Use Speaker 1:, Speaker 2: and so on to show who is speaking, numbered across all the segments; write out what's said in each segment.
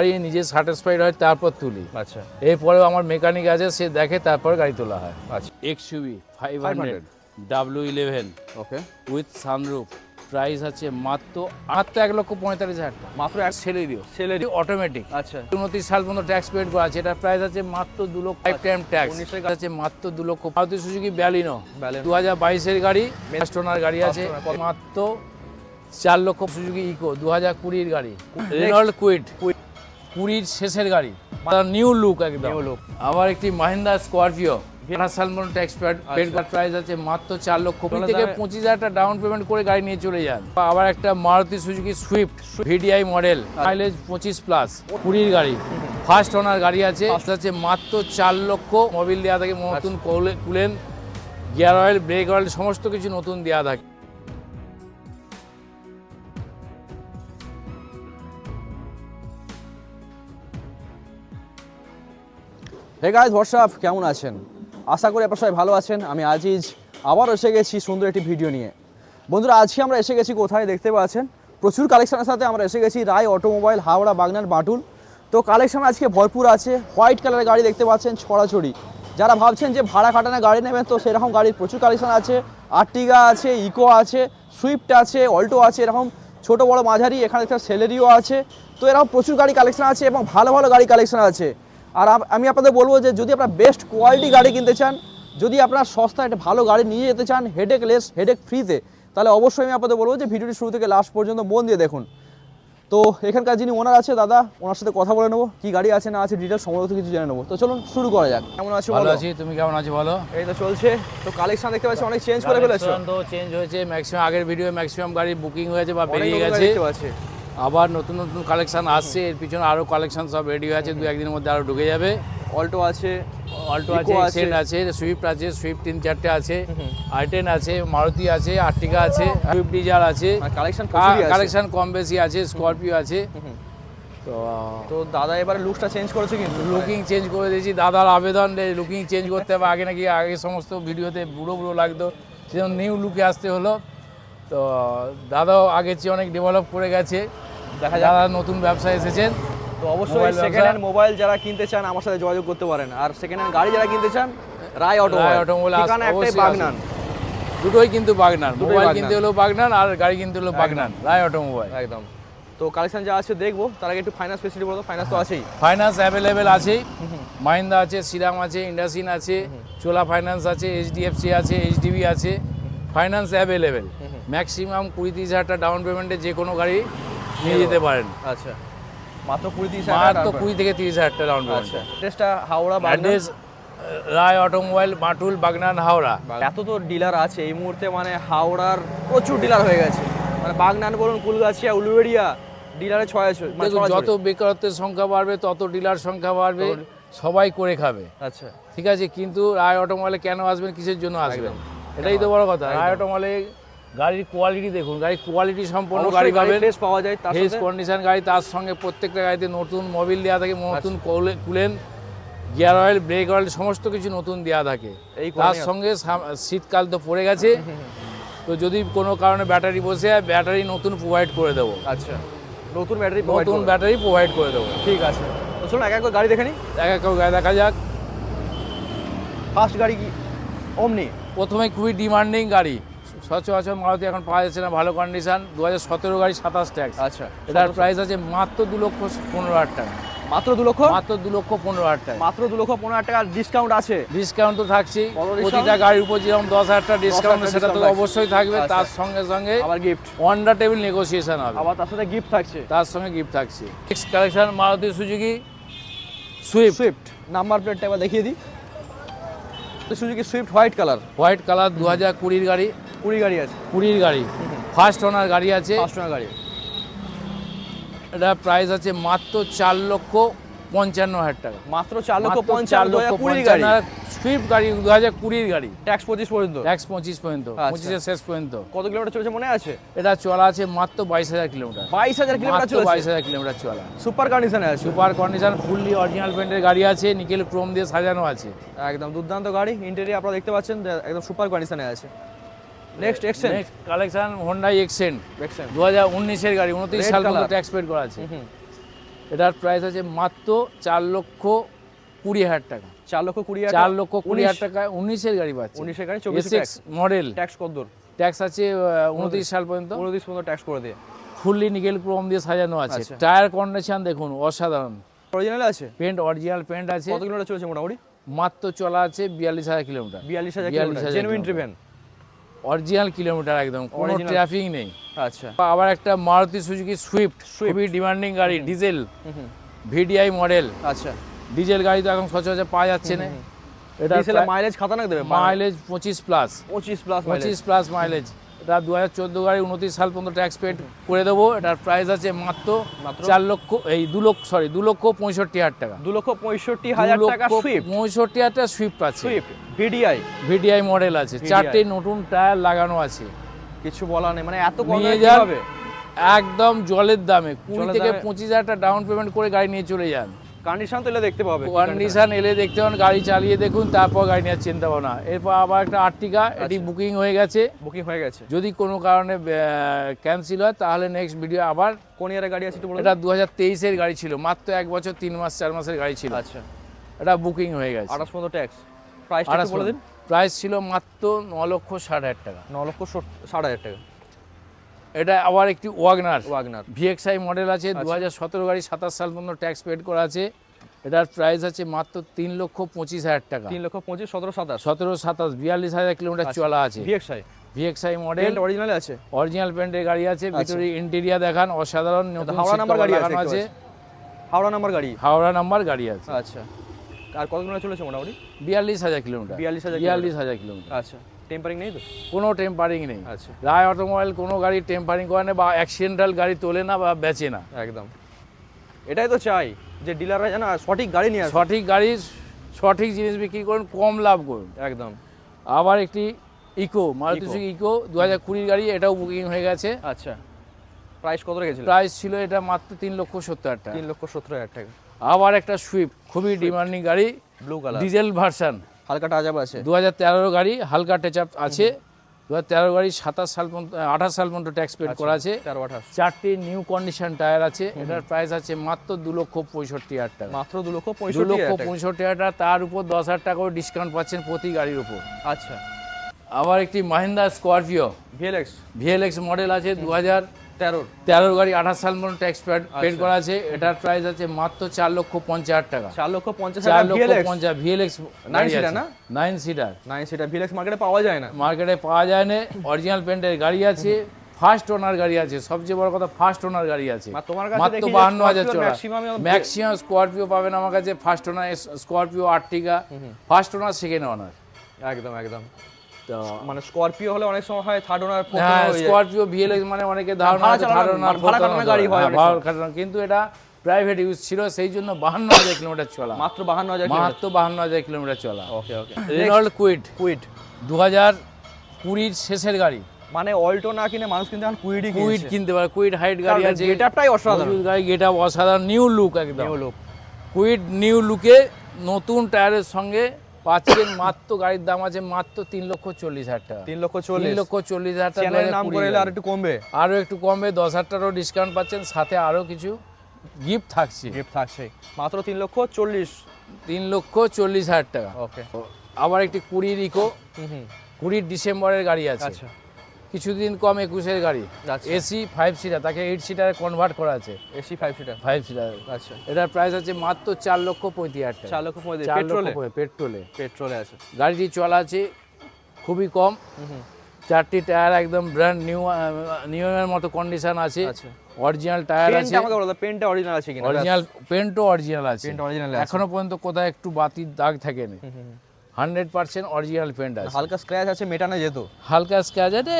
Speaker 1: গাড়ি নিজে স্যাটিসফাইড হয় তারপর তুলি।
Speaker 2: আচ্ছা।
Speaker 1: এরপরেও আমার মেকানিক আছে সে দেখে তারপর গাড়ি তোলা হয়।
Speaker 2: আচ্ছা।
Speaker 1: X UV five hundred W eleven
Speaker 2: okay.
Speaker 1: With sunroof price আছে মাত্র মাত্র এক লক্ষ পঁয়তাল্লিশ হাজার
Speaker 2: মাত্র এক
Speaker 1: সেলেরিও
Speaker 2: Celerio।
Speaker 1: অটোমেটিক
Speaker 2: আচ্ছা।
Speaker 1: উনত্রিশ সাল পর্যন্ত ট্যাক্স পেড করা আছে। এটার প্রাইস আছে মাত্র দু লক্ষ ফাইভ টাইম ট্যাক্স। আছে মাত্র দু লক্ষ। Maruti Suzuki Baleno
Speaker 2: Baleno।
Speaker 1: দু হাজার বাইশের গাড়ি। স্টোনার গাড়ি আছে। মাত্র চার লক্ষ সুজুকি ইকো দু হাজার কুড়ির গাড়ি। রেনল্ড কুইট কুড়ির শেষের গাড়ি। নিউ লুক একদম।
Speaker 2: New look।
Speaker 1: আবার একটি মাহিন্দ্রা স্করপিও ট্যাক্স প্রাইস আছে মাত্র চার লক্ষ। থেকে পঁচিশ হাজার টাকা ডাউন পেমেন্ট করে গাড়ি নিয়ে চলে যান। আবার একটা Maruti Suzuki Swift VDI model mileage পঁচিশ প্লাস কুড়ির গাড়ি। ফার্স্ট ওনার গাড়ি আছে। আছে মাত্র চার লক্ষ। মোবিল দেওয়া থাকে নতুন coolant gear oil brake oil সমস্ত কিছু নতুন দেওয়া থাকে।
Speaker 2: হে গাইজ হোয়াটসঅ্যাপ কেমন আছেন? আশা করি আপনার সবাই ভালো আছেন। আমি আজিজ আবার এসে গেছি সুন্দর একটি ভিডিও নিয়ে। বন্ধুরা, আজকে আমরা এসে গেছি কোথায় দেখতে পাচ্ছেন? প্রচুর কালেকশনের সাথে আমরা এসে গেছি রায় অটোমোবাইল হাওড়া বাগনান বাটুল। তো কালেকশন আজকে ভরপুর আছে। হোয়াইট কালারের গাড়ি দেখতে পাচ্ছেন, ছড়াছড়ি। যারা ভাবছেন যে ভাড়া খাটানো গাড়ি নেবেন, তো সেরকম গাড়ির প্রচুর কালেকশন আছে। আর্টিগা আছে ইকো আছে সুইফট আছে অল্টো আছে, এরকম ছোটো বড় মাঝারি, এখানে একটা সেলেরিও আছে। তো এরকম প্রচুর গাড়ি কালেকশন আছে এবং ভালো ভালো গাড়ি কালেকশন আছে। আর আমি আপনাদের বলব যে যদি আপনারা বেস্ট কোয়ালিটি গাড়ি কিনতে চান যদি আপনার সস্তা একটা ভালো গাড়ি নিয়ে যেতে চান হেডেক লেস হেডেক ফ্রিতে তাহলে অবশ্যই আমি আপনাদের বলব যে ভিডিওটি শুরু থেকে লাস্ট পর্যন্ত মন দিয়ে দেখুন। তো এখানকার যিনি ওনার আছে দাদা ওনার সাথে কথা বলে নেব কি গাড়ি আছে না আছে ডিটেল সমস্ত কিছু জেনে নেব। তো চলুন শুরু করা যাক। কেমন আছো
Speaker 1: ভালো আছি তুমি কেমন আছো বলো?
Speaker 2: এই তো চলছে। তো কালেকশন দেখতে পাচ্ছি অনেক চেঞ্জ করে ফেলেছো।
Speaker 1: তো চেঞ্জ হয়েছে ম্যাক্সিমাম আগের ভিডিও ম্যাক্সিমাম গাড়ি বুকিং হয়েছে বা বেরিয়ে গেছে। আবার নতুন নতুন কালেকশান আসছে এর পিছনে আরও কালেকশন সব রেডি হয়ে আছে দু একদিনের মধ্যে আরও ঢুকে যাবে।
Speaker 2: অল্টো আছে
Speaker 1: অল্টো আছে। এক্সেন্ট আছে সুইফট আছে সুইফট তিন চারটে আছে আইটেন আছে মারুতি আছে আর্টিকা আছে সুইফট ডিজার আছে।
Speaker 2: কালেকশন
Speaker 1: কালেকশন কম বেশি আছে স্করপিও আছে। তো
Speaker 2: তো দাদা এবারে লুকটা চেঞ্জ করেছে কিন্তু।
Speaker 1: লুকিং চেঞ্জ করে দিয়েছি। দাদার আবেদন লুকিং চেঞ্জ করতে হবে। আগে নাকি আগে সমস্ত ভিডিওতে বুড়ো বুড়ো লাগতো সেজন্য নিউ লুকে আসতে হলো। তো দাদাও আগের চেয়ে অনেক ডেভেলপ করে গেছে।
Speaker 2: দেখা
Speaker 1: দাদা নতুন ব্যবসা এসেছেন
Speaker 2: তো অবশ্যই সেকেন্ড হ্যান্ড মোবাইল যারা কিনতে চান আমার সাথে যোগাযোগ করতে পারেন। আর সেকেন্ড হ্যান্ড গাড়ি যারা কিনতে চান রায় অটো
Speaker 1: রায়
Speaker 2: ঠিকানা একটাই বাগনান।
Speaker 1: দুটোই কিন্তু বাগনান। মোবাইল কিনতে হলো বাগনান আর গাড়ি কিনতে হলো বাগনান। রায় অটোমোবাইল
Speaker 2: একদম। তো কালেকশন যা আছে দেখব তার আগে একটু ফাইন্যান্স ফেসিলিটি বলতো ফাইন্যান্স তো আছেই।
Speaker 1: ফাইন্যান্স অ্যাভেলেবেল আছে মাহিন্দা আছে শ্রীরাম আছে ইন্ডাসিন আছে চোলা ফাইন্যান্স আছে এইচডিএফসি আছে। এইচডিবি আছে ফাইন্যান্স অ্যাভেলেবেল ম্যাক্সিমাম কুড়ি তিরিশ হাজার ডাউন পেমেন্টে যে কোনো গাড়ি নিয়ে যেতে পারেন।
Speaker 2: আচ্ছা। মাত্র কুড়ি তিরিশ
Speaker 1: মাত্র কুড়ি থেকে তিরিশ হাজার টাকা ডাউন পেমেন্ট
Speaker 2: আচ্ছা। অ্যাড্রেসটা হাওড়া
Speaker 1: অ্যাড্রেস রায় অটোমোবাইল বাটুল বাগনান হাওড়া।
Speaker 2: এত তো ডিলার আছে এই মুহূর্তে মানে হাওড়ার প্রচুর ডিলার হয়ে গেছে। মানে বাগনান বলুন কুলগাছিয়া উলুবেড়িয়া ডিলারে ছয় মানে
Speaker 1: যত বেকারত্বের সংখ্যা বাড়বে তত ডিলার সংখ্যা বাড়বে সবাই করে খাবে।
Speaker 2: আচ্ছা।
Speaker 1: ঠিক আছে কিন্তু রায় অটোমলে কেন আসবেন কিসের জন্য আসবেন? এটাই তো বড় কথা। রায় অটোমলে গাড়ির কোয়ালিটি দেখুন গাড়ির কোয়ালিটি সম্পন্ন গাড়ি পাবেন।
Speaker 2: ফ্রেশ পাওয়া যায় তার সাথে
Speaker 1: কন্ডিশন গাড়ি তার সঙ্গে প্রত্যেকটা গাড়িতে নতুন মোবিল দেওয়া থাকে নতুন। কোলে- coolant gear oil brake oil সমস্ত কিছু নতুন দেওয়া থাকে।
Speaker 2: এই
Speaker 1: তার সঙ্গে শীতকাল তো পড়ে গেছে। তো যদি কোনো কারণে ব্যাটারি বসে যায় ব্যাটারি নতুন প্রোভাইড করে দেবো।
Speaker 2: আচ্ছা নতুন ব্যাটারি
Speaker 1: নতুন ব্যাটারি প্রোভাইড করে দেবো।
Speaker 2: ঠিক আছে। তো চলুন এক এক গাড়ি দেখে নিই।
Speaker 1: এক এক গাড়ি দেখা যাক।
Speaker 2: ফার্স্ট গাড়ি কি? অমনি
Speaker 1: প্রথমে খুবই ডিমান্ডিং গাড়ি। সচরাচর মারুতি এখন পাওয়া যাচ্ছে না ভালো কন্ডিশন দু হাজার সতেরো গাড়ি সাতাশ ট্যাক্স
Speaker 2: আচ্ছা
Speaker 1: এটার প্রাইস আছে মাত্র দু লক্ষ পনেরো হাজার টাকা।
Speaker 2: মাত্র দু লক্ষ?
Speaker 1: মাত্র দু লক্ষ পনেরো হাজার টাকা।
Speaker 2: মাত্র দু লক্ষ পনেরো হাজার টাকার ডিসকাউন্ট আছে?
Speaker 1: ডিসকাউন্ট তো
Speaker 2: discount?
Speaker 1: প্রতিটা গাড়ির উপর যেরকম দশ হাজার টাকা ডিসকাউন্ট সেটা তো অবশ্যই থাকবে।
Speaker 2: আচ্ছা।
Speaker 1: তার সঙ্গে সঙ্গে
Speaker 2: আবার গিফট
Speaker 1: ওয়ান্ডার টেবিল নেগোসিয়েশন হবে।
Speaker 2: আবার তার সাথে গিফট থাকছে।
Speaker 1: তার সঙ্গে গিফট থাকছে। Next collection Maruti Suzuki Swift
Speaker 2: Swift number প্লেটটা এবার দেখিয়ে দিই। Suzuki Swift white colour
Speaker 1: white colour দু হাজার কুড়ির গাড়ি।
Speaker 2: কুড়ি গাড়ি আছে।
Speaker 1: কুড়ির গাড়ি। ফার্স্ট ওনার গাড়ি আছে।
Speaker 2: পাঁচ টাকা গাড়ি।
Speaker 1: এটা প্রাইস আছে মাত্র চার লক্ষ পঞ্চান্ন হাজার টাকা।
Speaker 2: মাত্র চার লক্ষ পঞ্চান্ন হাজার গাড়ি।
Speaker 1: সুইফট গাড়ি দু হাজার কুড়ির গাড়ি।
Speaker 2: ট্যাক্স পঁচিশ পর্যন্ত।
Speaker 1: ট্যাক্স পঁচিশ পর্যন্ত
Speaker 2: আচ্ছা।
Speaker 1: পঁচিশের শেষ পর্যন্ত।
Speaker 2: কত কিলোমিটার চলেছে মনে আছে?
Speaker 1: এটা চলা আছে মাত্র বাইশ হাজার কিলোমিটার
Speaker 2: বাইশ হাজার কিলোমিটার
Speaker 1: মাত্র বাইশ হাজার কিলোমিটার চলা।
Speaker 2: সুপার কন্ডিশনে আছে।
Speaker 1: সুপার কন্ডিশন ফুললি অরিজিনাল পেন্টের গাড়ি আছে নিকেল ক্রোম দিয়ে সাজানো আছে।
Speaker 2: একদম দুর্দান্ত গাড়ি ইন্টেরিয়ার আপনারা দেখতে পাচ্ছেন একদম সুপার কন্ডিশনে আছে। Next
Speaker 1: next collection Hyundai
Speaker 2: exchange
Speaker 1: দু হাজার উনিশের গাড়ি উনত্রিশ সাল পর্যন্ত পেড করা আছে। এটার প্রাইস আছে মাত্র চার লক্ষ কুড়ি হাজার টাকা।
Speaker 2: চার লক্ষ কুড়ি
Speaker 1: চার লক্ষ কুড়ি হাজার টাকা উনিশের গাড়ি পাচ্ছে।
Speaker 2: উনিশের গাড়ি চব্বিশ
Speaker 1: মডেল
Speaker 2: ট্যাক্স কত দূর
Speaker 1: ট্যাক্স আছে উনত্রিশ সাল পর্যন্ত।
Speaker 2: উনত্রিশ পর্যন্ত ট্যাক্স করে দিয়ে।
Speaker 1: ফুললি নিকেল ক্রোম দিয়ে সাজানো আছে।
Speaker 2: আচ্ছা।
Speaker 1: টায়ার কন্ডিশন দেখুন অসাধারণ।
Speaker 2: অরিজিনাল আছে?
Speaker 1: পেন্ট অরিজিনাল পেন্ট আছে।
Speaker 2: কত কিলোমিটার চলেছে মোটামুটি?
Speaker 1: মাত্র চলা আছে বিয়াল্লিশ হাজার কিলোমিটার।
Speaker 2: বিয়াল্লিশ হাজার জেনুইন
Speaker 1: কিলোমিটার। অরিজিনাল কিলোমিটার একদম কোনো ট্রাফিক নেই।
Speaker 2: আচ্ছা।
Speaker 1: আবার একটা মারুতি সুজুকি সুইফট খুবই ডিমান্ডিং গাড়ি ডিজেল ভিডিআই মডেল
Speaker 2: আচ্ছা।
Speaker 1: ডিজেল গাড়ি তো এখন সচরাচর পাওয়া যাচ্ছে না। এটা
Speaker 2: মাইলেজ খাতা খাতানাক দেবে?
Speaker 1: মাইলেজ পঁচিশ প্লাস
Speaker 2: পঁচিশ প্লাস
Speaker 1: পঁচিশ প্লাস মাইলেজ এটা দু হাজার চোদ্দ গাড়ি উনত্রিশ সাল পর্যন্ত ট্যাক্স পেড করে দেবো। এটার প্রাইস আছে মাত্র
Speaker 2: মাত্র?
Speaker 1: চার লক্ষ এই দু লক্ষ সরি দু লক্ষ পঁয়ষট্টি হাজার টাকা।
Speaker 2: দু লক্ষ পঁয়ষট্টি হাজার টাকা
Speaker 1: পঁয়ষট্টি হাজার টাকা সুইফট আছে।
Speaker 2: ভিডিআই
Speaker 1: ভিডিআই মডেল আছে। চারটে নতুন টায়ার লাগানো আছে।
Speaker 2: কিছু বলা নেই মানে এত কম
Speaker 1: নিয়ে
Speaker 2: কীভাবে?
Speaker 1: একদম জলের দামে। কুড়ি থেকে পঁচিশ হাজার টাকা ডাউন পেমেন্ট করে গাড়ি নিয়ে চলে যান।
Speaker 2: কন্ডিশন তো এলে দেখতে পাবে।
Speaker 1: কন্ডিশন এলে দেখতে পান গাড়ি চালিয়ে দেখুন তারপর গাড়ি নেওয়ার চিন্তা ভাবনা। এরপর আবার একটা আর্টিকা এটি
Speaker 2: আচ্ছা।
Speaker 1: বুকিং হয়ে গেছে।
Speaker 2: বুকিং হয়ে গেছে।
Speaker 1: যদি কোনো কারণে ক্যান্সেল হয় তাহলে নেক্সট ভিডিও আবার
Speaker 2: কোন ইয়ারের গাড়ি আছে
Speaker 1: এটা দু হাজার তেইশের গাড়ি ছিল মাত্র এক বছর তিন মাস চার মাসের গাড়ি ছিল।
Speaker 2: আচ্ছা।
Speaker 1: এটা বুকিং হয়ে গেছে।
Speaker 2: আঠাশ পনেরো ট্যাক্স একটু বলে দিন।
Speaker 1: প্রাইস ছিল মাত্র ন লক্ষ ষাট হাজার টাকা।
Speaker 2: ন লক্ষ ষাট হাজার টাকা।
Speaker 1: এটা আবার একটি ওয়াগনার।
Speaker 2: ওয়াগনার।
Speaker 1: ভিএক্সআই মডেল আছে দু হাজার সতেরো গাড়ি সাতাশ সাল পর্যন্ত ট্যাক্স পেড করা আছে। এটার প্রাইস আছে মাত্র তিন লক্ষ পঁচিশ হাজার টাকা।
Speaker 2: তিন লক্ষ পঁচিশ সতেরো সাতাশ।
Speaker 1: সতেরো সাতাশ বিয়াল্লিশ হাজার কিলোমিটার চলা আছে।
Speaker 2: ভিএক্সআই?
Speaker 1: VXI model.
Speaker 2: অরিজিনাল আছে?
Speaker 1: অরিজিনাল পেন্টের গাড়ি আছে ভিতরে ইন্টেরিয়ার দেখান অসাধারণ
Speaker 2: হাওড়া নাম্বার গাড়ি আছে হাওড়া নাম্বার গাড়ি?
Speaker 1: হাওড়া নাম্বার গাড়ি আছে।
Speaker 2: আচ্ছা। আর কত কিলোমিটার চলেছে মোটামুটি?
Speaker 1: বিয়াল্লিশ হাজার কিলোমিটার
Speaker 2: 42,000
Speaker 1: বিয়াল্লিশ হাজার কিলোমিটার
Speaker 2: আচ্ছা। টেম্পারিং নেই তো?
Speaker 1: কোনো টেম্পারিং নেই।
Speaker 2: আচ্ছা।
Speaker 1: রায় অটোমোবাইল কোনো গাড়ি টেম্পারিং করে না বা অ্যাক্সিডেন্টাল গাড়ি তোলে না বা বেচে না।
Speaker 2: একদম। এটাই তো চাই যে ডিলাররা যেন সঠিক গাড়ি নিয়ে
Speaker 1: সঠিক গাড়ি সঠিক জিনিস বিক্রি করুন কম লাভ করুন।
Speaker 2: একদম।
Speaker 1: আবার একটি ইকো মারুতি সুজুকি ইকো দু হাজার কুড়ির গাড়ি এটাও বুকিং হয়ে গেছে।
Speaker 2: আচ্ছা। প্রাইস কত রেখেছিল?
Speaker 1: প্রাইস ছিল এটা মাত্র তিন লক্ষ সত্তর হাজার টাকা।
Speaker 2: তিন লক্ষ সত্তর হাজার টাকা।
Speaker 1: আবার একটা সুইফট খুবই ডিমান্ডিং গাড়ি
Speaker 2: ব্লু কালার
Speaker 1: ডিজেল ভার্সন
Speaker 2: হালকা টাজাব আছে।
Speaker 1: দু হাজার গাড়ি হালকা টেচাপ আছে। দু হাজার তেরো গাড়ি সাতাশ সাল পর্যন্ত আঠাশ সাল পর্যন্ত ট্যাক্স পেড করা আছে।
Speaker 2: তেরো আঠাশ।
Speaker 1: চারটি নিউ কন্ডিশন টায়ার আছে। এটার প্রাইস আছে মাত্র দু লক্ষ পঁয়ষট্টি হাজার টাকা।
Speaker 2: মাত্র দু লক্ষ
Speaker 1: দু লক্ষ পঁয়ষট্টি হাজার টাকা তার উপর দশ হাজার টাকা করে ডিসকাউন্ট পাচ্ছেন প্রতি গাড়ির উপর।
Speaker 2: আচ্ছা।
Speaker 1: আবার একটি Mahindra Scorpio
Speaker 2: VLX
Speaker 1: VLX model আছে দু হাজার
Speaker 2: তেরোর।
Speaker 1: তেরোর গাড়ি আঠাশ সাল পর্যন্ত ট্যাক্স পেড। করা আছে। এটার প্রাইস আছে মাত্র চার লক্ষ পঞ্চাশ হাজার টাকা।
Speaker 2: চার লক্ষ পঞ্চাশ
Speaker 1: চার লক্ষ পঞ্চাশ ভিএলএক্স
Speaker 2: না?
Speaker 1: নাইন সিটার
Speaker 2: নাইন সেটা ভিএলএক্স মার্কেটে পাওয়া যায় না?
Speaker 1: মার্কেটে পাওয়া যায় না। অরিজিনাল পেন্টের গাড়ি আছে। ফার্স্ট ওনার গাড়ি আছে। সবচেয়ে বড় কথা ফার্স্ট ওনার গাড়ি আছে। মাত্র বাহান্ন হাজার চলা
Speaker 2: ম্যাক্সিমাম
Speaker 1: স্করপিও পাবেন আমার কাছে। First owner Scorpio Ertiga first owner second owner
Speaker 2: একদম একদম। মানে স্করপিও হলে অনেক সময় হয় থার্ড ওনার
Speaker 1: হ্যাঁ স্করপিও ভিএলএক্স মানে অনেকে ধারণা আছে থার্ড ওনার
Speaker 2: মানে ভাড়া গাড়ি হয়
Speaker 1: খাটানো কিন্তু এটা প্রাইভেট ইউজ ছিল সেই জন্য বাহান্ন হাজার কিলোমিটার চলা।
Speaker 2: মাত্র বাহান্ন হাজার
Speaker 1: মাত্র বাহান্ন হাজার কিলোমিটার চলা।
Speaker 2: Okay okay
Speaker 1: Renault Kwid
Speaker 2: Kwid
Speaker 1: দু হাজার কুড়ির শেষের গাড়ি।
Speaker 2: মানে অল্টো না কিনে মানুষ কিন্তু এখন কুইডই
Speaker 1: কুইড কিনতে পারে কুইড হাইট গাড়ি আছে।
Speaker 2: গেটআপটাই অসাধারণ।
Speaker 1: গাড়ি গেট অসাধারণ নিউ লুক একদম।
Speaker 2: নিউ লুক
Speaker 1: কুইড নিউ লুকে নতুন টায়ারের সঙ্গে পাচ্ছেন মাত্র গাড়ির দাম আছে মাত্র তিন লক্ষ চল্লিশ হাজার টাকা।
Speaker 2: তিন লক্ষ চল্লিশ।
Speaker 1: লক্ষ চল্লিশ হাজার টাকা
Speaker 2: নাম করে আর একটু কমবে।
Speaker 1: আরও একটু কমবে দশ হাজার টাকারও ডিসকাউন্ট পাচ্ছেন সাথে আরও কিছু গিফট থাকছে।
Speaker 2: গিফট থাকছে। মাত্র তিন লক্ষ চল্লিশ।
Speaker 1: তিন লক্ষ চল্লিশ হাজার টাকা।
Speaker 2: ওকে
Speaker 1: আবার একটি কুড়ির ইকো কুড়ির ডিসেম্বরের গাড়ি আছে।
Speaker 2: আচ্ছা।
Speaker 1: কিছুদিন কম একুশের গাড়ি।
Speaker 2: আচ্ছা।
Speaker 1: এসি ফাইভ সিটার তাকে এইট সিটারে কনভার্ট করা আছে।
Speaker 2: AC five seater
Speaker 1: five seater
Speaker 2: আচ্ছা।
Speaker 1: এটার প্রাইস আছে মাত্র চার লক্ষ পঁয়ত্রিশ হাজার টাকা।
Speaker 2: চার লক্ষ পঁয়ত্রিশ পেট্রোলে?
Speaker 1: পেট্রোলে।
Speaker 2: পেট্রোলে আছে।
Speaker 1: গাড়িটি চলা আছে খুবই কম। চারটি টায়ার একদম ব্র্যান্ড নিউ নিউয়ের মতো কন্ডিশন আছে।
Speaker 2: আচ্ছা।
Speaker 1: অরিজিনাল টায়ার আছে।
Speaker 2: পেনটা আমাকে বলো পেনটা অরিজিনাল আছে কিনা?
Speaker 1: অরিজিনাল পেন্টও অরিজিনাল আছে।
Speaker 2: পেনটা অরিজিনাল আছে।
Speaker 1: এখনও পর্যন্ত কোথাও একটু বাতির দাগ থাকেনি। হান্ড্রেড পার্সেন্ট অরিজিনাল পেন্ট আছে।
Speaker 2: হালকা স্ক্র্যাচ আছে মেটানো যেত
Speaker 1: হালকা স্ক্যাচ আছে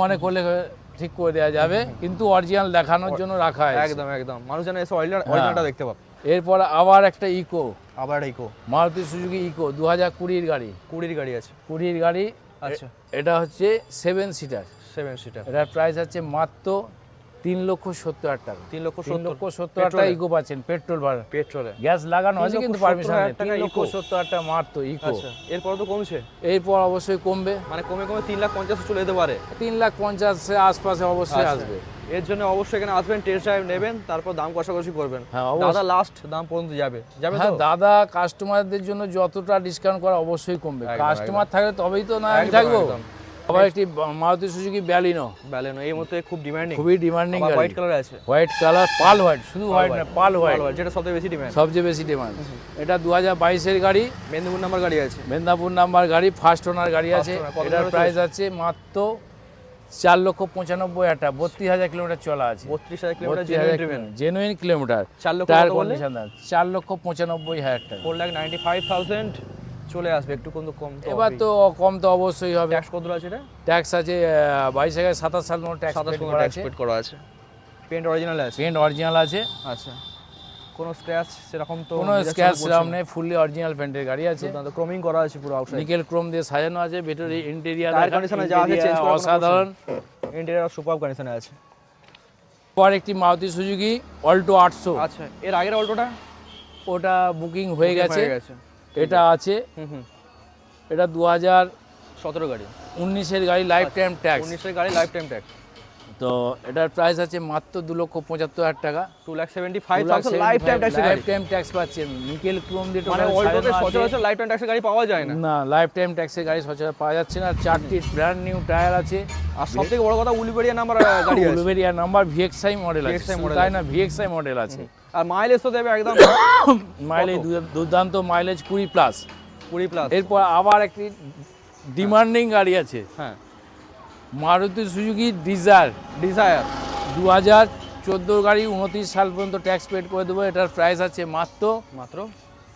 Speaker 1: মনে করলে ঠিক করে দেওয়া যাবে কিন্তু অরিজিনাল দেখানোর জন্য রাখা আছে
Speaker 2: একদম একদম। মানুষ যেন এসে অরিজিনাল অরিজিনালটা দেখতে পাবে।
Speaker 1: এরপর আবার একটা ইকো
Speaker 2: আবার ইকো
Speaker 1: মারুতি সুজুকি ইকো দু হাজার কুড়ির গাড়ি।
Speaker 2: কুড়ির গাড়ি আছে।
Speaker 1: কুড়ির গাড়ি
Speaker 2: আচ্ছা।
Speaker 1: এটা হচ্ছে সেভেন সিটার
Speaker 2: সেভেন সিটার
Speaker 1: এটার প্রাইস আছে মাত্র তিন লক্ষ সত্তর হাজার টাকা।
Speaker 2: তিন লক্ষ
Speaker 1: তিন লক্ষ সত্তর হাজার টাকা ইকো পাচ্ছেন পেট্রোল ভাড়া
Speaker 2: পেট্রোলে।
Speaker 1: গ্যাস লাগানো আছে কিন্তু পারমিশন তিন লক্ষ সত্তর হাজার টাকা মারতো ইকো
Speaker 2: আচ্ছা এরপর তো কমছে?
Speaker 1: এরপর অবশ্যই কমবে।
Speaker 2: মানে কমে কমে তিন লাখ পঞ্চাশ চলে যেতে পারে।
Speaker 1: তিন লাখ পঞ্চাশের আশপাশে অবশ্যই
Speaker 2: আচ্ছা।
Speaker 1: আসবে।
Speaker 2: এর জন্য অবশ্যই এখানে আসবেন টেস্ট ড্রাইভ নেবেন তারপর দাম কষাকষি করবেন।
Speaker 1: হ্যাঁ,
Speaker 2: দাদা লাস্ট দাম পর্যন্ত যাবে। যাবে
Speaker 1: হ্যাঁ দাদা কাস্টমারদের জন্য যতটা ডিসকাউন্ট করা অবশ্যই কমবে। কাস্টমার থাকলে তবেই তো না আমি থাকব। আবার একটি মারুতি সুজুকি ব্যালিনো
Speaker 2: ব্যালেনো এই মুহূর্তে খুব ডিমান্ডিং
Speaker 1: খুবই ডিমান্ডিং
Speaker 2: হোয়াইট কালার আছে।
Speaker 1: হোয়াইট কালার পাল হোয়াইট শুধু হোয়াইট না পাল হোয়াইট
Speaker 2: যেটা সবথেকে বেশি ডিমান্ড
Speaker 1: সবচেয়ে বেশি ডিমান্ড এটা দু হাজার বাইশের গাড়ি।
Speaker 2: মেদিনীপুর নাম্বার গাড়ি আছে।
Speaker 1: মেদিনীপুর নাম্বার গাড়ি ফার্স্ট ওনার গাড়ি আছে। এটার প্রাইস আছে মাত্র চার লক্ষ পঁচানব্বই হাজার বত্রিশ হাজার কিলোমিটার চলা আছে।
Speaker 2: বত্রিশ হাজার কিলোমিটার
Speaker 1: জেনুইন কিলোমিটার
Speaker 2: চার লক্ষ
Speaker 1: টায়ার কন্ডিশন চার লক্ষ পঁচানব্বই হাজার টাকা।
Speaker 2: Four lakh ninety five thousand চলে আসবে একটু কিন্তু কম
Speaker 1: এবার তো কম তো অবশ্যই হবে।
Speaker 2: ট্যাক্স কত আছে এটা?
Speaker 1: ট্যাক্স আছে বাইশ হাজার সাতাশ সাল মতো ট্যাক্স
Speaker 2: সাতাশ
Speaker 1: করা
Speaker 2: ট্যাক্স
Speaker 1: আছে।
Speaker 2: পেড করা আছে। পেন্ট অরিজিনাল আছে?
Speaker 1: পেন্ট অরিজিনাল আছে।
Speaker 2: আচ্ছা। কোনো স্ক্র্যাচ সেরকম তো
Speaker 1: কোনো স্ক্র্যাচ সেরাম নেই ফুললি অরিজিনাল পেন্টের গাড়ি আছে।
Speaker 2: ক্রোমিং করা আছে পুরো আউটসাইড
Speaker 1: নিকেল ক্রোম দিয়ে সাজানো আছে ভেতরে ইন্টেরিয়ার
Speaker 2: condition যা আছে করার কোনো
Speaker 1: অসাধারণ।
Speaker 2: ইন্টেরিয়র সুপার কন্ডিশনে আছে।
Speaker 1: পর একটি মারুতি সুজুকি অল্টো আটশো।
Speaker 2: আচ্ছা এর আগের অল্টোটা
Speaker 1: ওটা বুকিং হয়ে গেছে।
Speaker 2: হয়ে গেছে।
Speaker 1: এটা আছে। এটা দু হাজার
Speaker 2: সতেরো গাড়ি।
Speaker 1: উনিশের গাড়ি লাইফ টাইম ট্যাক্স
Speaker 2: উনিশের গাড়ি লাইফ টাইম ট্যাক্স
Speaker 1: তো এটার প্রাইস আছে মাত্র দু লক্ষ পঁচাত্তর হাজার টাকা।
Speaker 2: Two lakh seventy five life time tax
Speaker 1: life time tax পাচ্ছেন নিকেল ক্রোম দিয়ে
Speaker 2: মানে অল্টোতে সচরাচর লাইফ টাইম ট্যাক্সের গাড়ি পাওয়া যায় না।
Speaker 1: না লাইফ টাইম ট্যাক্সের গাড়ি সচরাচর পাওয়া যাচ্ছে না। চারটি ব্র্যান্ড নিউ টায়ার আছে।
Speaker 2: আর সব থেকে বড় কথা উলিবেরিয়া নাম্বার গাড়ি আছে।
Speaker 1: উলুবেরিয়া নাম্বার ভিএক্সআই মডেল আছে। তাই না ভিএক্সআই মডেল আছে।
Speaker 2: আর মাইলেজ তো দেবে একদম
Speaker 1: মাইলেজ দুর্দান্ত মাইলেজ কুড়ি প্লাস
Speaker 2: কুড়ি প্লাস
Speaker 1: এরপর আবার একটি ডিমান্ডিং গাড়ি আছে।
Speaker 2: হ্যাঁ।
Speaker 1: মারুতি সুজুকি ডিজায়ার
Speaker 2: ডিজায়ার
Speaker 1: দু হাজার চোদ্দোর গাড়ি উনত্রিশ সাল পর্যন্ত ট্যাক্স পেড করে দেবো। এটার প্রাইস আছে মাত্র
Speaker 2: মাত্র?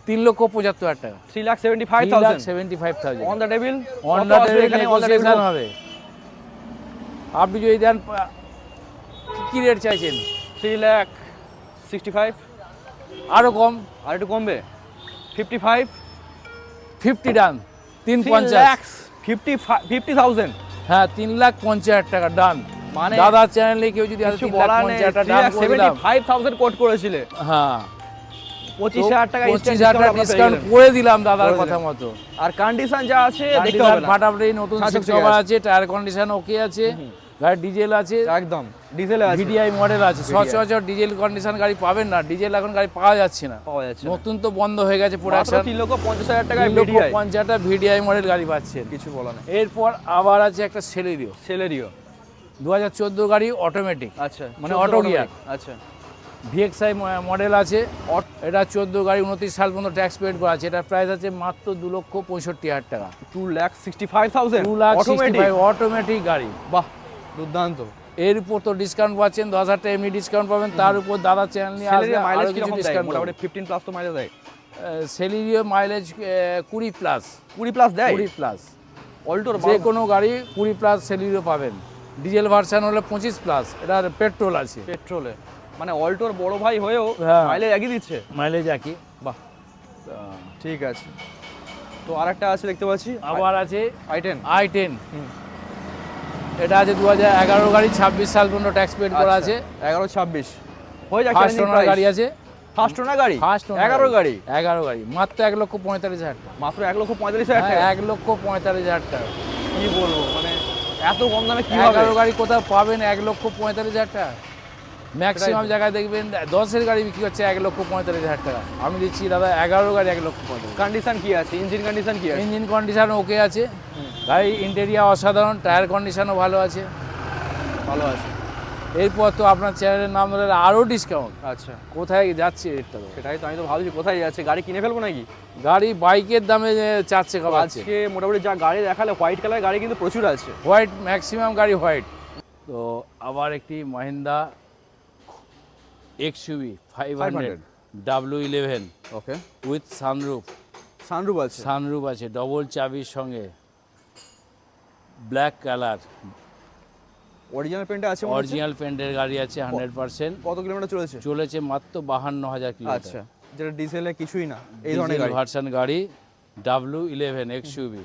Speaker 1: তিন লক্ষ পঁচাত্তর হাজার টাকা।
Speaker 2: Three lakh seventy five thousand
Speaker 1: seventy five thousand
Speaker 2: on the table
Speaker 1: on the negotiation হবে। আপনি যদি দেন কি রেট চাইছেন?
Speaker 2: থ্রি লাখ সিক্সটি ফাইভ
Speaker 1: আরও কম
Speaker 2: আর একটু কমবে ফিফটি ফাইভ
Speaker 1: ফিফটি ডান তিন পঞ্চাশ।
Speaker 2: ফিফটি ফিফটি থাউজেন্ড
Speaker 1: হ্যাঁ তিন লাখ পঞ্চাশ হাজার টাকা ডান
Speaker 2: মানে
Speaker 1: দাদা চ্যানেলে কেউ যদি আসে তিন লাখ
Speaker 2: নেই
Speaker 1: পঞ্চাশ হাজার টাকা done
Speaker 2: seventy five thousand quote করেছিলে।
Speaker 1: হ্যাঁ।
Speaker 2: পঁচিশ হাজার টাকা
Speaker 1: পঁচিশ হাজার টাকা ডিসকাউন্ট করে দিলাম দাদার কথা মতো।
Speaker 2: আর কন্ডিশন যা আছে দেখতে হবে
Speaker 1: ফাটাফাটি নতুন।
Speaker 2: আছে।
Speaker 1: টায়ার কন্ডিশন ওকে আছে। গাড়ি ডিজেল আছে
Speaker 2: একদম ডিজেলে আছে।
Speaker 1: ভিডিআই মডেল আছে। সচরাচর ডিজেল কন্ডিশন গাড়ি পাবেন না ডিজেল এখন গাড়ি পাওয়া যাচ্ছে না।
Speaker 2: পাওয়া যাচ্ছে
Speaker 1: নতুন তো বন্ধ হয়ে গেছে প্রোডাকশন
Speaker 2: তিন লক্ষ পঞ্চাশ হাজার টাকায় ভিডিআই
Speaker 1: পঞ্চাশটা ভিডিআই মডেল গাড়ি পাচ্ছেন।
Speaker 2: কিছু বলা নেই।
Speaker 1: এরপর আবার আছে একটা সেলেরিও
Speaker 2: সেলেরিও
Speaker 1: দু হাজার চোদ্দ গাড়ি অটোমেটিক
Speaker 2: আচ্ছা
Speaker 1: মানে
Speaker 2: 14
Speaker 1: auto gear।
Speaker 2: automatic, আচ্ছা।
Speaker 1: ভিএক্সআই মডেল আছে। এটা চোদ্দ গাড়ি উনত্রিশ সাল পর্যন্ত ট্যাক্স পেড করা আছে। এটার প্রাইস আছে মাত্র দু লক্ষ পঁয়ষট্টি হাজার টাকা।
Speaker 2: Two lakh sixty five thousand
Speaker 1: two lakh
Speaker 2: automatic
Speaker 1: গাড়ি।
Speaker 2: বাহ। দুর্দান্ত।
Speaker 1: এর উপর তো ডিসকাউন্ট পাচ্ছেন দশ হাজার টাকা এমনি ডিসকাউন্ট পাবেন তার উপর দাদা চ্যানেল নিয়ে আসলে
Speaker 2: মাইলেজ
Speaker 1: কিছু ডিসকাউন্ট
Speaker 2: মোটামুটি ফিফটিন প্লাস তো মাইলেজ দেয়।
Speaker 1: সেলিরিও মাইলেজ কুড়ি প্লাস
Speaker 2: কুড়ি প্লাস দেয়?
Speaker 1: কুড়ি প্লাস
Speaker 2: অল্টোর
Speaker 1: যে কোনো গাড়ি কুড়ি প্লাস সেলিরিও পাবেন। ডিজেল ভার্সান হলে পঁচিশ প্লাস এটার পেট্রোল আছে।
Speaker 2: পেট্রোলে মানে অল্টোর বড় ভাই হয়েও
Speaker 1: হ্যাঁ।
Speaker 2: মাইলেজ একই দিচ্ছে।
Speaker 1: মাইলেজ একই।
Speaker 2: বাহ। ঠিক আছে। তো আরেকটা আছে দেখতে পাচ্ছি।
Speaker 1: আবার আছে
Speaker 2: আই টেন
Speaker 1: আই টেন
Speaker 2: হুম।
Speaker 1: এটা আছে দু হাজার এগারো গাড়ি ছাব্বিশ সাল পর্যন্ত ট্যাক্স পেড করা আছে।
Speaker 2: এগারো ছাব্বিশ। হয়ে যায়
Speaker 1: ফার্স্ট ওনার গাড়ি আছে।
Speaker 2: ফার্স্ট ওনার গাড়ি?
Speaker 1: ফার্স্ট
Speaker 2: এগারো গাড়ি।
Speaker 1: এগারো গাড়ি। মাত্র এক লক্ষ পঁয়তাল্লিশ হাজার টাকা।
Speaker 2: মাত্র এক লক্ষ পঁয়তাল্লিশ হাজার
Speaker 1: হ্যাঁ,
Speaker 2: টাকা
Speaker 1: এক লক্ষ পঁয়তাল্লিশ হাজার টাকা।
Speaker 2: কি বলব মানে এত কম দামে কি
Speaker 1: এগারো গাড়ি কোথাও পাবেন এক লক্ষ পঁয়তাল্লিশ হাজার টাকা। ম্যাক্সিমাম জায়গায় দেখবেন দশের গাড়ি বিক্রি হচ্ছে এক লক্ষ পঁয়তাল্লিশ হাজার টাকা। আমি দিচ্ছি দাদা এগারো গাড়ি এক লক্ষ পঁয়তাল্লিশ।
Speaker 2: কন্ডিশন কি আছে? ইঞ্জিন কন্ডিশন কি আছে?
Speaker 1: ইঞ্জিন কন্ডিশন ওকে আছে। গাড়ি ইন্টেরিয়ার অসাধারণ টায়ার কন্ডিশনও ভালো আছে।
Speaker 2: ভালো আছে।
Speaker 1: এরপর তো আপনার চ্যানেলের নাম ধরে আরও ডিসকাউন্ট
Speaker 2: আচ্ছা।
Speaker 1: কোথায় যাচ্ছে রেটটা
Speaker 2: সেটাই তো আমি তো ভাবছি কোথায় যাচ্ছে। গাড়ি কিনে ফেলব নাকি?
Speaker 1: গাড়ি বাইকের দামে চাচ্ছে খাওয়াচ্ছে
Speaker 2: আজকে মোটামুটি যা গাড়ি দেখালে হোয়াইট কালার গাড়ি কিন্তু প্রচুর আছে।
Speaker 1: হোয়াইট ম্যাক্সিমাম গাড়ি হোয়াইট তো আবার একটি Mahindra XUV five hundred W eleven
Speaker 2: okay
Speaker 1: with sunroof
Speaker 2: sunroof আছে?
Speaker 1: সানরুফ আছে ডবল চাবির সঙ্গে। ব্ল্যাক কালার
Speaker 2: অরিজিনাল পেন্টে আছে
Speaker 1: অরিজিনাল পেন্টের গাড়ি আছে হান্ড্রেড পার্সেন্ট
Speaker 2: কত কিলোমিটার চলেছে?
Speaker 1: চলেছে মাত্র বাহান্ন হাজার কিলোমিটার।
Speaker 2: আচ্ছা যেটা ডিজেলে কিছুই না এই ধরনের
Speaker 1: ভার্সন গাড়ি। W eleven XUV.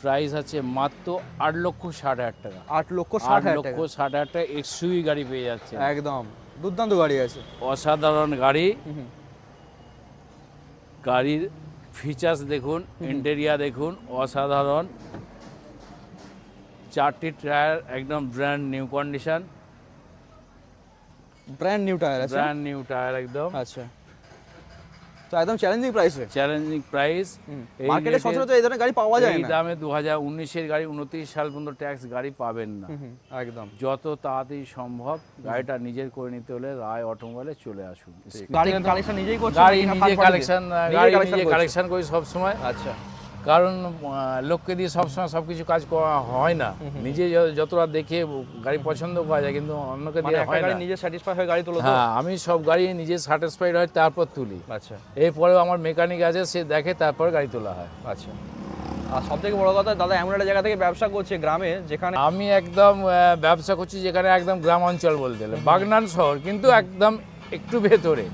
Speaker 1: প্রাইস আছে মাত্র আট লক্ষ ষাট হাজার টাকা।
Speaker 2: আট লক্ষ ষাট
Speaker 1: লক্ষ ষাট হাজার টাকা এক্সইউই গাড়ি পেয়ে যাচ্ছে।
Speaker 2: একদম। দুর্দান্ত গাড়ি আছে।
Speaker 1: অসাধারণ গাড়ি। গাড়ির ফিচার্স দেখুন ইন্টেরিয়া দেখুন অসাধারণ। চারটি টায়ার একদম brand new condition
Speaker 2: brand new tyre আছে
Speaker 1: ব্র্যান্ড নিউ টায়ার একদম।
Speaker 2: আচ্ছা। তো একদম চ্যালেঞ্জিং প্রাইসে
Speaker 1: চ্যালেঞ্জিং প্রাইস
Speaker 2: মার্কেটে সচরাচর এই ধরনের গাড়ি পাওয়া যায়
Speaker 1: এই দামে দু হাজার উনিশের গাড়ি উনত্রিশ সাল পর্যন্ত ট্যাক্স গাড়ি পাবেন না।
Speaker 2: একদম।
Speaker 1: যত তাড়াতাড়ি সম্ভব গাড়িটা নিজের করে নিতে হলে রায় অটোমোবাইলে চলে আসুন।
Speaker 2: গাড়ি কালেকশন নিজেই করছে
Speaker 1: গাড়ি নিজে কালেকশন গাড়ি নিজে কালেকশন করি সবসময়।
Speaker 2: আচ্ছা।
Speaker 1: কারণ লোককে দিয়ে সবসময় সব কিছু কাজ করা হয় না। নিজে যতটা দেখে গাড়ি পছন্দ করা যায় কিন্তু অন্যকে
Speaker 2: মানে
Speaker 1: দিয়ে হয় না।
Speaker 2: নিজে স্যাটিসফাই হয়ে গাড়ি তোলো
Speaker 1: হ্যাঁ আমি সব গাড়ি নিজে স্যাটিসফাইড হয় তারপর তুলি।
Speaker 2: আচ্ছা।
Speaker 1: এরপরেও আমার মেকানিক আছে সে দেখে তারপর গাড়ি তোলা হয়।
Speaker 2: আচ্ছা। আর সব থেকে বড় কথা দাদা এমন একটা জায়গা থেকে ব্যবসা করছে গ্রামে যেখানে
Speaker 1: আমি একদম ব্যবসা করছি যেখানে একদম গ্রাম অঞ্চল বলতে গেলে। বাগনান শহর কিন্তু একদম একটু ভেতরে।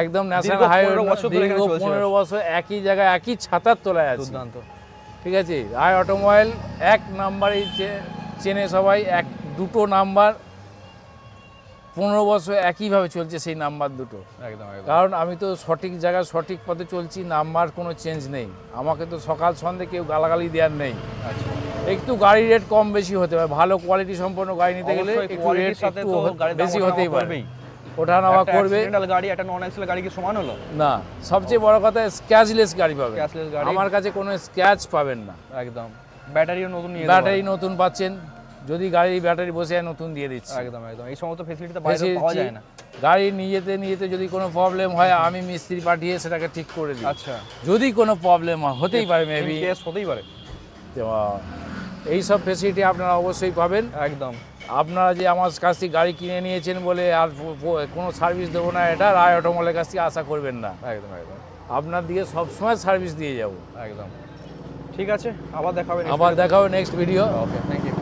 Speaker 1: একদম ন্যাশনাল হাইওয়ে
Speaker 2: 15 বছর ধরে
Speaker 1: দীর্ঘ পনেরো বছর একই জায়গায় একই ছাতার তলায় আছে।
Speaker 2: দুর্দান্ত।
Speaker 1: ঠিক আছে? আই অটোমোবাইল এক নাম্বারই চেনে সবাই এক দুটো নাম্বার। পনেরো বছর একইভাবে চলছে সেই নাম্বার দুটো।
Speaker 2: একদম
Speaker 1: কারণ আমি তো সঠিক জায়গায় সঠিক পথে চলছি নাম্বার কোনো চেঞ্জ নেই। আমাকে তো সকাল সন্ধে কেউ গালাগালি দেওয়ার নেই।
Speaker 2: আচ্ছা।
Speaker 1: একটু গাড়ি রেট কম বেশি হতে পারে ভালো কোয়ালিটি সম্পন্ন গাড়ি নিতে গেলে একটু রেট একটু বেশি হতেই পারে। ওঠা নামা করবে।
Speaker 2: গাড়ি একটা নন অ্যাক্সেল গাড়ি কি সমান হলো?
Speaker 1: না সবচেয়ে বড় কথা স্ক্র্যাচলেস গাড়ি পাবে
Speaker 2: Scratchless গাড়ি।
Speaker 1: আমার কাছে কোনো স্ক্র্যাচ পাবেন না।
Speaker 2: একদম। ব্যাটারিও নতুন নিয়ে
Speaker 1: ব্যাটারি নতুন পাচ্ছেন। যদি গাড়ি ব্যাটারি বসে যায় নতুন দিয়ে দিচ্ছি।
Speaker 2: একদম একদম। এই সমস্ত ফেসিলিটি তো বাইরে পাওয়া যায় না।
Speaker 1: গাড়ি নিজেতে নিজেতে যদি কোনো প্রবলেম হয় আমি মিস্ত্রি পাঠিয়ে সেটাকে ঠিক করে দিই।
Speaker 2: আচ্ছা।
Speaker 1: যদি কোনো প্রবলেম হয় হতেই পারে মেবি
Speaker 2: হতেই পারে।
Speaker 1: এই সব ফেসিলিটি আপনারা অবশ্যই পাবেন।
Speaker 2: একদম।
Speaker 1: আপনারা যে আমার কাছ থেকে গাড়ি কিনে নিয়েছেন বলে আর কোনো সার্ভিস দেবো না এটা রায় অটোমলের কাছ থেকে আশা করবেন না।
Speaker 2: একদম একদম।
Speaker 1: আপনার দিকে সবসময় সার্ভিস দিয়ে যাব।
Speaker 2: একদম। ঠিক আছে আবার দেখাবেন
Speaker 1: আবার দেখাবেন next video
Speaker 2: okay thank you